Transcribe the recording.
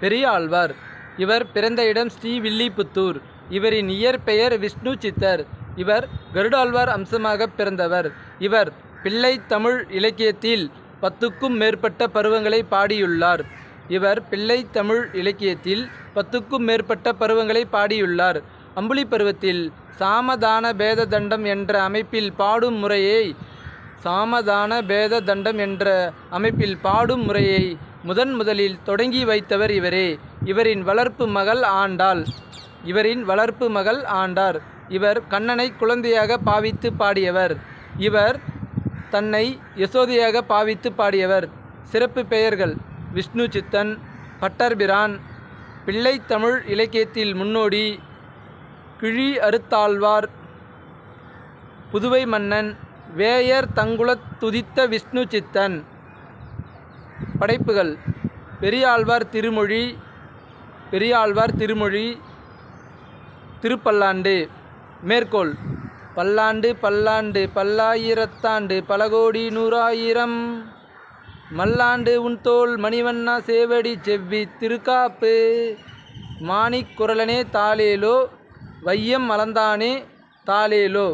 பெரியாழ்வார். இவர் பிறந்த இடம் ஸ்ரீவில்லிபுத்தூர் இவரின் இயற்பெயர் விஷ்ணு சித்தர். இவர் கருடாழ்வார் அம்சமாக பிறந்தவர். இவர் பிள்ளை தமிழ் இலக்கியத்தில் பத்துக்கும் மேற்பட்ட பருவங்களை பாடியுள்ளார். இவர் பிள்ளை தமிழ் இலக்கியத்தில் பத்துக்கும் மேற்பட்ட பருவங்களை பாடியுள்ளார். அம்புலி பருவத்தில் சாமதான பேத தண்டம் என்ற அமைப்பில் பாடும் முறையை சாமதான பேத தண்டம் என்ற அமைப்பில் பாடும் முறையை முதன் முதலில் தொடங்கி வைத்தவர் இவரே. இவரின் வளர்ப்பு மகள் ஆண்டாள். இவரின் வளர்ப்பு மகள் ஆண்டார். இவர் கண்ணனை குழந்தையாக பாவித்து பாடியவர். இவர் தன்னை யசோதையாக பாவித்து பாடியவர். சிறப்பு பெயர்கள் விஷ்ணு சித்தன் பட்டர்பிரான் பிள்ளை தமிழ் இலக்கியத்தில் முன்னோடி கிழி அறுத்தாழ்வார் புதுவை மன்னன் வேயர் தங்குலத் துதித்த விஷ்ணு சித்தன். படைப்புகள். பெரியாழ்வார் திருமொழி பெரியாழ்வார் திருமொழி திருப்பல்லாண்டு மேற்கோள். பல்லாண்டு பல்லாண்டு பல்லாயிரத்தாண்டு பல கோடி நூறாயிரம். மல்லாண்டு உன் தோல் மணிவண்ணா சேவடி செவ்வி திருக்காப்பு. மாணிக் குரலனே தாளேலோ வையம் மலந்தானே தாளேலோ.